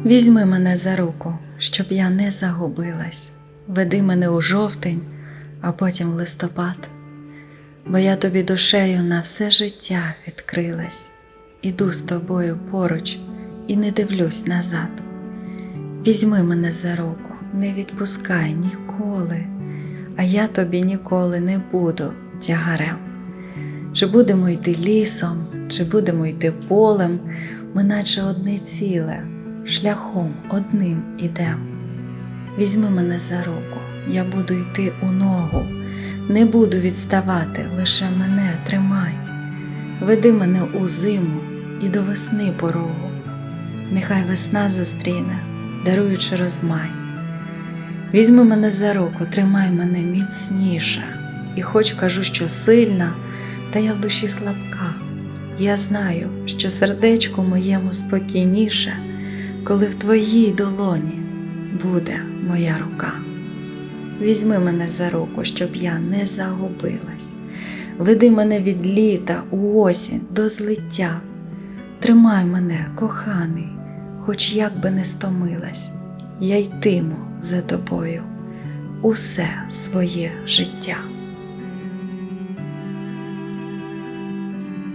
Візьми мене за руку, щоб я не загубилась. Веди мене у жовтень, а потім в листопад. Бо я тобі душею на все життя відкрилась. Іду з тобою поруч і не дивлюсь назад. Візьми мене за руку, не відпускай ніколи, а я тобі ніколи не буду тягарем. Чи будемо йти лісом, чи будемо йти полем, ми наче одне ціле, шляхом одним ідем. Візьми мене за руку, я буду йти у ногу, не буду відставати, лише мене тримай. Веди мене у зиму і до весни порогу. Нехай весна зустріне, даруючи розмай. Візьми мене за руку, тримай мене міцніше, і хоч кажу, що сильна, та я в душі слабка. Я знаю, що сердечку моєму спокійніше, коли в твоїй долоні буде моя рука. Візьми мене за руку, щоб я не загубилась. Веди мене від літа у осінь до злиття. Тримай мене, коханий, хоч як би не стомилась, я йтиму за тобою усе своє життя.